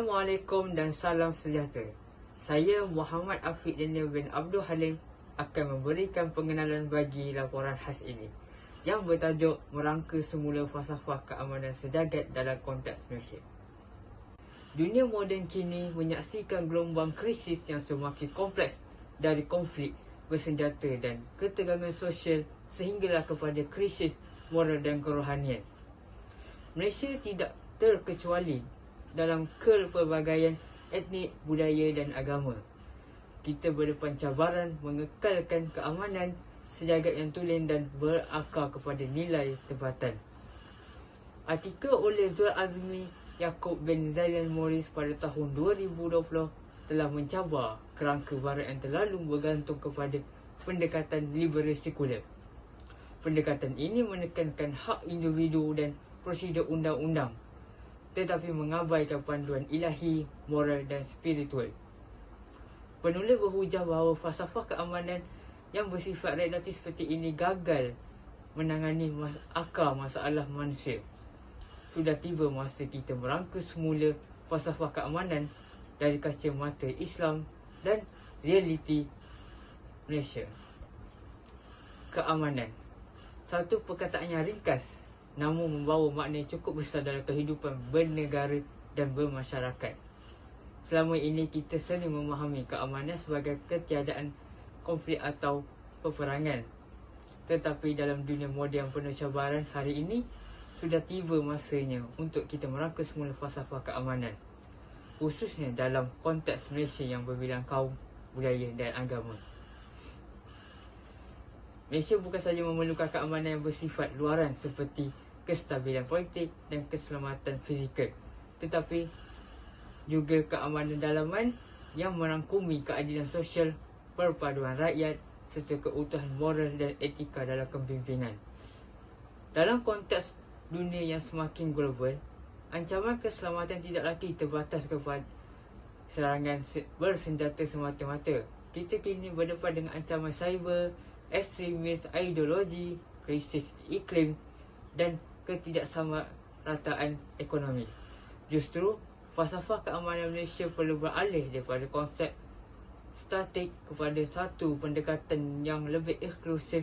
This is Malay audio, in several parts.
Assalamualaikum dan salam sejahtera. Saya Muhammad Afiq Daniel bin Abdul Halim akan memberikan pengenalan bagi laporan khas ini yang bertajuk Merangka Semula Falsafah Keamanan Sejagat dalam Konteks Malaysia. Dunia moden kini menyaksikan gelombang krisis yang semakin kompleks dari konflik bersenjata dan ketegangan sosial sehinggalah kepada krisis moral dan kerohanian. Malaysia tidak terkecuali dalam kepelbagaian etnik, budaya dan agama. Kita berdepan cabaran mengekalkan keamanan sejagat yang tulen dan berakar kepada nilai tempatan. Artikel oleh Zul Azmi Yaakob bin Zailan Morris pada tahun 2020 telah mencabar kerangka barat yang terlalu bergantung kepada pendekatan liberal sekular. Pendekatan ini menekankan hak individu dan prosedur undang-undang tetapi mengabaikan panduan ilahi, moral dan spiritual. Penulis berhujah bahawa falsafah keamanan yang bersifat relatif seperti ini gagal menangani mas- akar masalah manusia. Sudah tiba masa kita merangka semula falsafah keamanan dari kacamata Islam dan realiti Malaysia. Keamanan Satu perkataan yang ringkas namun membawa makna yang cukup besar dalam kehidupan bernegara dan bermasyarakat. Selama ini kita sering memahami keamanan sebagai ketiadaan konflik atau peperangan. Tetapi dalam dunia moden penuh cabaran hari ini, sudah tiba masanya untuk kita merangka semula falsafah keamanan. Khususnya dalam konteks Malaysia yang berbilang kaum, budaya dan agama. Malaysia bukan sahaja memerlukan keamanan yang bersifat luaran seperti kestabilan politik dan keselamatan fizikal tetapi juga keamanan dalaman yang merangkumi keadilan sosial, perpaduan rakyat serta keutuhan moral dan etika dalam kepimpinan. Dalam konteks dunia yang semakin global, ancaman keselamatan tidak lagi terbatas kepada serangan bersenjata semata-mata. Kita kini berdepan dengan ancaman cyber, ekstremis ideologi, krisis iklim dan ketidaksamarataan ekonomi. Justru, falsafah keamanan Malaysia perlu beralih daripada konsep statik kepada satu pendekatan yang lebih inklusif,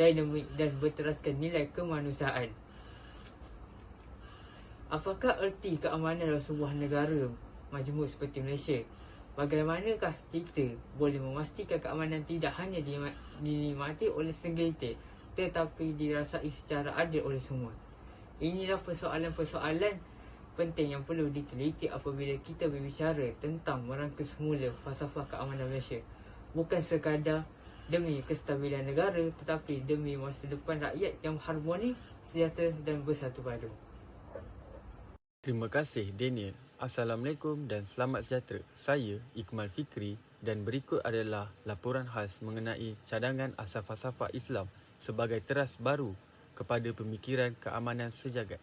dinamik dan berteraskan nilai kemanusiaan. Apakah erti keamanan dalam sebuah negara majmuk seperti Malaysia? Bagaimanakah kita boleh memastikan keamanan tidak hanya dinikmati oleh segelintir tetapi dirasai secara adil oleh semua? Inilah persoalan-persoalan penting yang perlu diteliti apabila kita berbicara tentang merangka semula falsafah keamanan Malaysia. Bukan sekadar demi kestabilan negara tetapi demi masa depan rakyat yang harmoni, sejahtera dan bersatu padu. Terima kasih Daniel. Assalamualaikum dan selamat sejahtera. Saya Ikmal Fikri dan berikut adalah laporan khas mengenai cadangan asal falsafah Islam sebagai teras baru kepada pemikiran keamanan sejagat.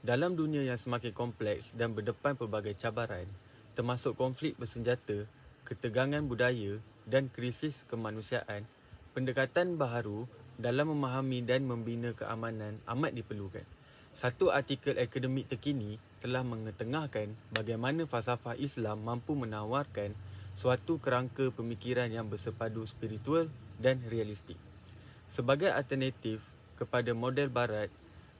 Dalam dunia yang semakin kompleks dan berdepan pelbagai cabaran, termasuk konflik bersenjata, ketegangan budaya dan krisis kemanusiaan, pendekatan baharu dalam memahami dan membina keamanan amat diperlukan. Satu artikel akademik terkini telah mengetengahkan bagaimana falsafah Islam mampu menawarkan suatu kerangka pemikiran yang bersepadu spiritual dan realistik. Sebagai alternatif kepada model barat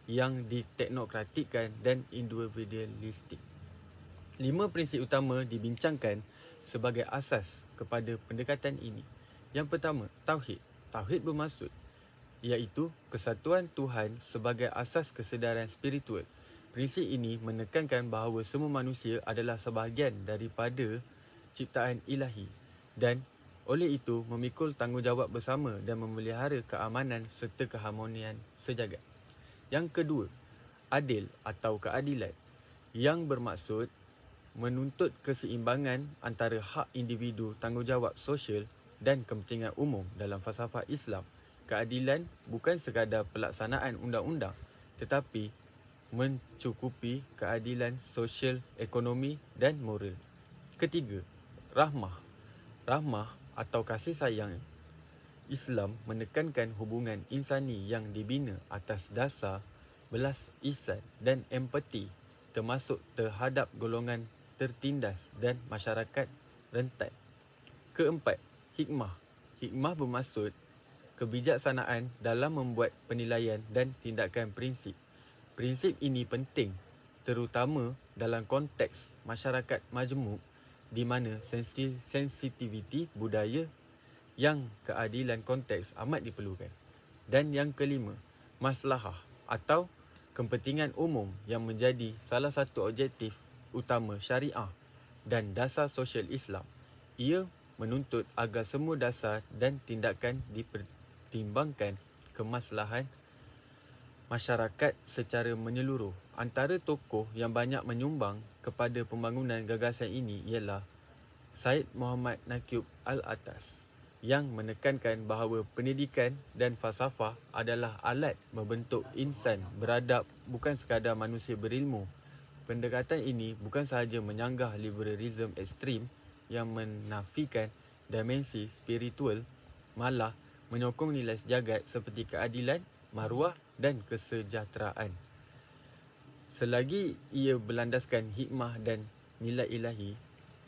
yang diteknokratikkan dan individualistik. Lima prinsip utama dibincangkan sebagai asas kepada pendekatan ini. Yang pertama, Tauhid. Tauhid bermaksud iaitu kesatuan Tuhan sebagai asas kesedaran spiritual. Prinsip ini menekankan bahawa semua manusia adalah sebahagian daripada ciptaan ilahi dan oleh itu memikul tanggungjawab bersama dan memelihara keamanan serta keharmonian sejagat. Yang kedua, adil atau keadilan yang bermaksud menuntut keseimbangan antara hak individu, tanggungjawab sosial dan kepentingan umum dalam falsafah Islam keadilan bukan sekadar pelaksanaan undang-undang tetapi mencukupi keadilan sosial, ekonomi dan moral. Ketiga, rahmah. Rahmah atau kasih sayang Islam menekankan hubungan insani yang dibina atas dasar belas ihsan dan empati termasuk terhadap golongan tertindas dan masyarakat rentan. Keempat, hikmah. Hikmah bermaksud kebijaksanaan dalam membuat penilaian dan tindakan prinsip. Prinsip ini penting terutama dalam konteks masyarakat majmuk di mana sensitiviti budaya yang keadilan konteks amat diperlukan. Dan yang kelima, maslahah atau kepentingan umum yang menjadi salah satu objektif utama syariah dan dasar sosial Islam. Ia menuntut agar semua dasar dan tindakan dipertimbangkan kemaslahan masyarakat secara menyeluruh. Antara tokoh yang banyak menyumbang kepada pembangunan gagasan ini ialah Said Muhammad Nakyub Al-Atas yang menekankan bahawa pendidikan dan falsafah adalah alat membentuk insan beradab bukan sekadar manusia berilmu. Pendekatan ini bukan sahaja menyanggah liberalism ekstrim yang menafikan dimensi spiritual, malah menyokong nilai sejagat seperti keadilan, maruah dan kesejahteraan. Selagi ia berlandaskan hikmah dan nilai ilahi,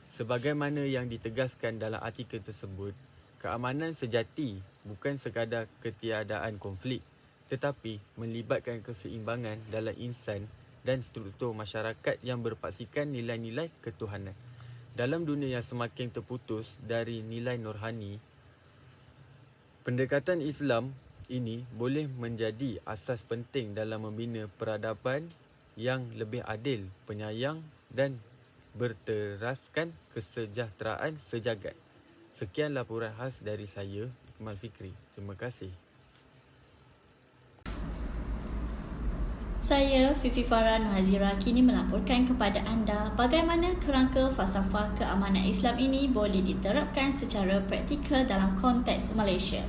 sebagaimana yang ditegaskan dalam artikel tersebut, Keamanan sejati bukan sekadar ketiadaan konflik tetapi melibatkan keseimbangan dalam insan dan struktur masyarakat yang berpaksikan nilai-nilai ketuhanan. Dalam dunia yang semakin terputus dari nilai nurhani, pendekatan Islam ini boleh menjadi asas penting dalam membina peradaban yang lebih adil, penyayang dan berteraskan kesejahteraan sejagat. Sekian laporan khas dari saya, Iqmal Fikri. Terima kasih. Saya Fifi Farah Hazira kini melaporkan kepada anda bagaimana kerangka falsafah keamanan Islam ini boleh diterapkan secara praktikal dalam konteks Malaysia.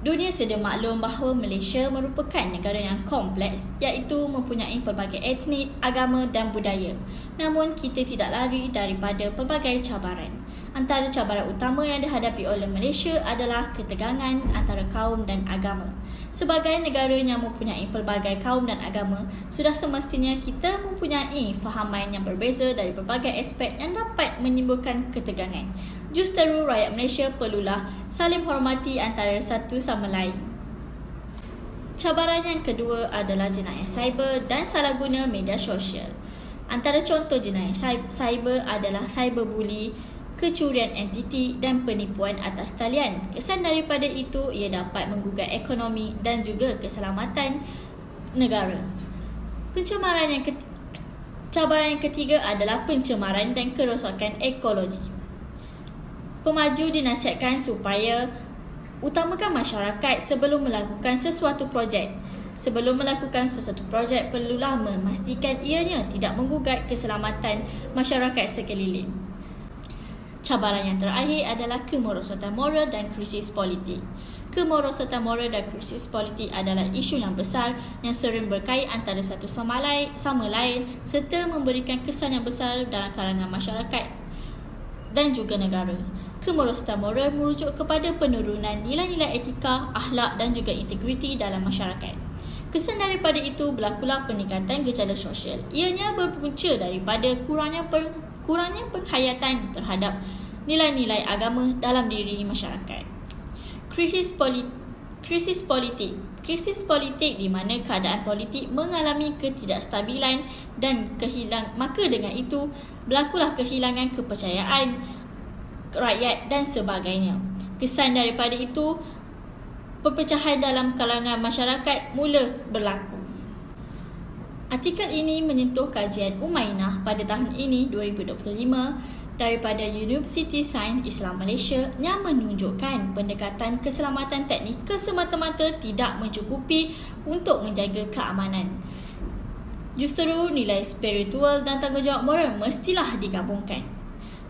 Dunia sedia maklum bahawa Malaysia merupakan negara yang kompleks iaitu mempunyai pelbagai etnik, agama dan budaya. Namun kita tidak lari daripada pelbagai cabaran. Antara cabaran utama yang dihadapi oleh Malaysia adalah ketegangan antara kaum dan agama. Sebagai negara yang mempunyai pelbagai kaum dan agama, sudah semestinya kita mempunyai fahaman yang berbeza dari berbagai aspek yang dapat menimbulkan ketegangan. Justeru rakyat Malaysia perlulah saling hormati antara satu sama lain. Cabaran yang kedua adalah jenayah cyber dan salah guna media sosial. Antara contoh jenayah cyber adalah cyberbully, kecurian entiti dan penipuan atas talian. Kesan daripada itu ia dapat menggugat ekonomi dan juga keselamatan negara. Pencemaran yang ketiga, cabaran yang ketiga adalah pencemaran dan kerosakan ekologi. Pemaju dinasihatkan supaya utamakan masyarakat sebelum melakukan sesuatu projek. Sebelum melakukan sesuatu projek perlulah memastikan ianya tidak menggugat keselamatan masyarakat sekeliling. Cabaran yang terakhir adalah kemerosotan moral dan krisis politik. Kemerosotan moral dan krisis politik adalah isu yang besar yang sering berkait antara satu sama lain, sama lain serta memberikan kesan yang besar dalam kalangan masyarakat dan juga negara. Kemerosotan moral merujuk kepada penurunan nilai-nilai etika, akhlak dan juga integriti dalam masyarakat. Kesan daripada itu berlakulah peningkatan gejala sosial. Ianya berpunca daripada kurangnya per kurangnya penghayatan terhadap nilai-nilai agama dalam diri masyarakat. Krisis politik krisis politik krisis politik di mana keadaan politik mengalami ketidakstabilan dan kehilang maka dengan itu berlakulah kehilangan kepercayaan rakyat dan sebagainya. Kesan daripada itu perpecahan dalam kalangan masyarakat mula berlaku. Artikel ini menyentuh kajian Umainah pada tahun ini 2025 daripada University Sains Islam Malaysia yang menunjukkan pendekatan keselamatan teknik kesemata-mata tidak mencukupi untuk menjaga keamanan. Justeru nilai spiritual dan tanggungjawab moral mestilah digabungkan.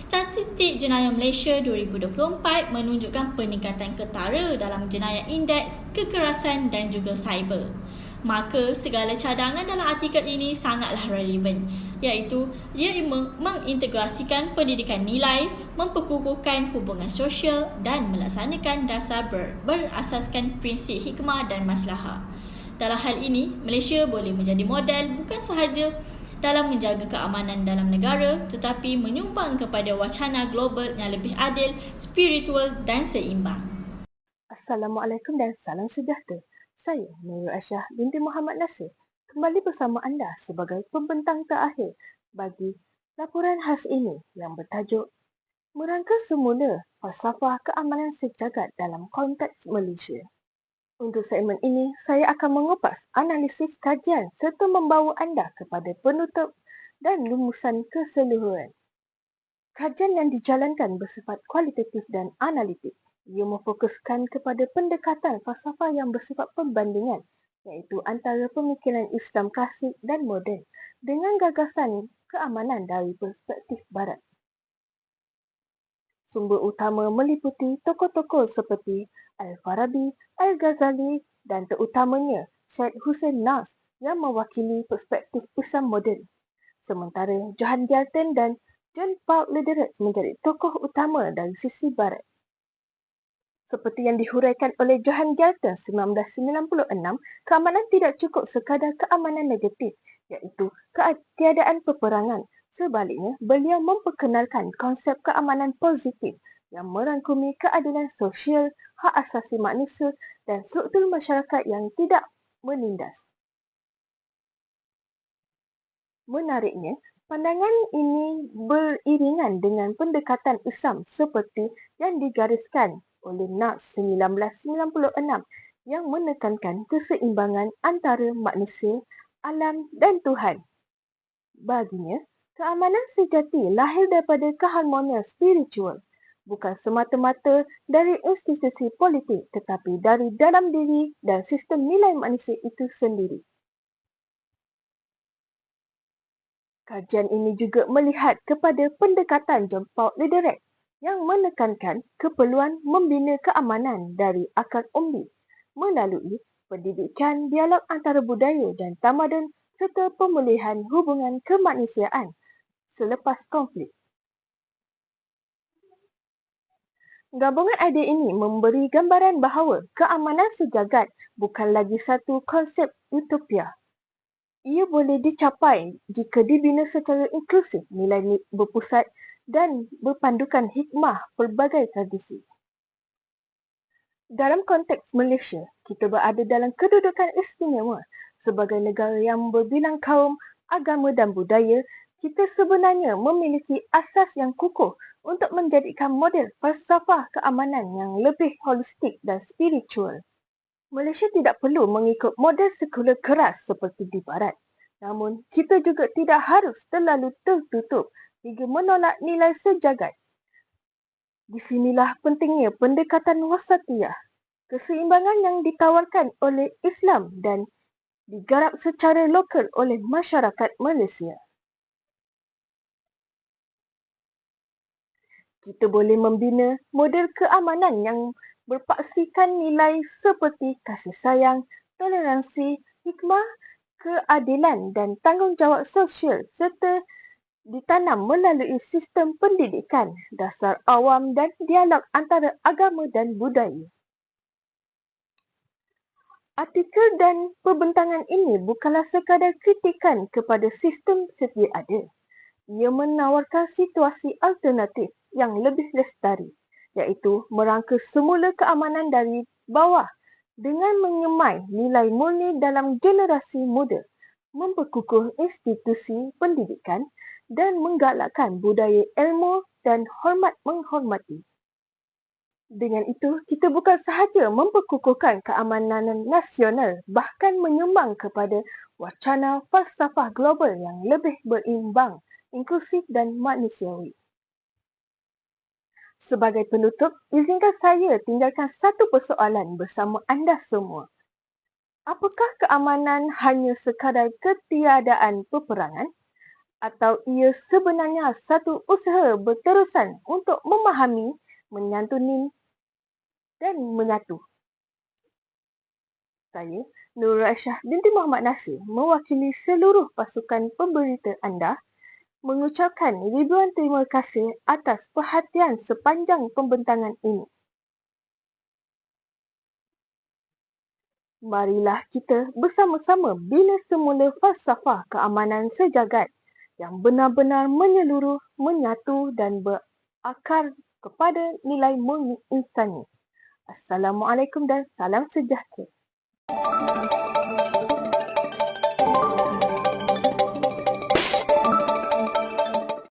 Statistik jenayah Malaysia 2024 menunjukkan peningkatan ketara dalam jenayah indeks, kekerasan dan juga cyber maka segala cadangan dalam artikel ini sangatlah relevan iaitu ia mengintegrasikan pendidikan nilai, memperkukuhkan hubungan sosial dan melaksanakan dasar ber, berasaskan prinsip hikmah dan maslahah. Dalam hal ini, Malaysia boleh menjadi model bukan sahaja dalam menjaga keamanan dalam negara tetapi menyumbang kepada wacana global yang lebih adil, spiritual dan seimbang. Assalamualaikum dan salam sejahtera. Saya Nurul Aisyah binti Muhammad Nasir kembali bersama anda sebagai pembentang terakhir bagi laporan khas ini yang bertajuk Merangka Semula Falsafah Keamanan Sejagat dalam Konteks Malaysia. Untuk segmen ini, saya akan mengupas analisis kajian serta membawa anda kepada penutup dan lumusan keseluruhan. Kajian yang dijalankan bersifat kualitatif dan analitik. Ia memfokuskan kepada pendekatan falsafah yang bersifat perbandingan iaitu antara pemikiran Islam klasik dan moden dengan gagasan keamanan dari perspektif barat. Sumber utama meliputi tokoh-tokoh seperti Al-Farabi, Al-Ghazali dan terutamanya Syed Hussein Nas yang mewakili perspektif Islam moden. Sementara Johan Galton dan John Paul Lederer menjadi tokoh utama dari sisi barat. Seperti yang dihuraikan oleh Johan Galton 1996, keamanan tidak cukup sekadar keamanan negatif iaitu ketiadaan peperangan. Sebaliknya, beliau memperkenalkan konsep keamanan positif yang merangkumi keadilan sosial, hak asasi manusia dan struktur masyarakat yang tidak menindas. Menariknya, pandangan ini beriringan dengan pendekatan Islam seperti yang digariskan oleh Nas 1996 yang menekankan keseimbangan antara manusia, alam dan Tuhan. Baginya, keamanan sejati lahir daripada keharmonian spiritual bukan semata-mata dari institusi politik tetapi dari dalam diri dan sistem nilai manusia itu sendiri. Kajian ini juga melihat kepada pendekatan John Paul yang menekankan keperluan membina keamanan dari akar umbi melalui pendidikan dialog antara budaya dan tamadun serta pemulihan hubungan kemanusiaan selepas konflik. Gabungan idea ini memberi gambaran bahawa keamanan sejagat bukan lagi satu konsep utopia. Ia boleh dicapai jika dibina secara inklusif nilai berpusat dan berpandukan hikmah pelbagai tradisi. Dalam konteks Malaysia, kita berada dalam kedudukan istimewa sebagai negara yang berbilang kaum, agama dan budaya kita sebenarnya memiliki asas yang kukuh untuk menjadikan model falsafah keamanan yang lebih holistik dan spiritual. Malaysia tidak perlu mengikut model sekular keras seperti di barat. Namun, kita juga tidak harus terlalu tertutup hingga menolak nilai sejagat. Di sinilah pentingnya pendekatan wasatiyah, keseimbangan yang ditawarkan oleh Islam dan digarap secara lokal oleh masyarakat Malaysia. Kita boleh membina model keamanan yang berpaksikan nilai seperti kasih sayang, toleransi, hikmah, keadilan dan tanggungjawab sosial serta ditanam melalui sistem pendidikan, dasar awam dan dialog antara agama dan budaya. Artikel dan perbentangan ini bukanlah sekadar kritikan kepada sistem setia ada. Ia menawarkan situasi alternatif yang lebih lestari iaitu merangka semula keamanan dari bawah dengan menyemai nilai murni dalam generasi muda, memperkukuh institusi pendidikan dan menggalakkan budaya ilmu dan hormat menghormati. Dengan itu, kita bukan sahaja memperkukuhkan keamanan nasional bahkan menyumbang kepada wacana falsafah global yang lebih berimbang, inklusif dan manusiawi. Sebagai penutup, izinkan saya tinggalkan satu persoalan bersama anda semua. Apakah keamanan hanya sekadar ketiadaan peperangan atau ia sebenarnya satu usaha berterusan untuk memahami, menyantuni dan menyatu? Saya, Nurul Aisyah binti Muhammad Nasir, mewakili seluruh pasukan pemberita anda mengucapkan ribuan terima kasih atas perhatian sepanjang pembentangan ini. Marilah kita bersama-sama bina semula falsafah keamanan sejagat yang benar-benar menyeluruh, menyatu dan berakar kepada nilai menginsani. Assalamualaikum dan salam sejahtera.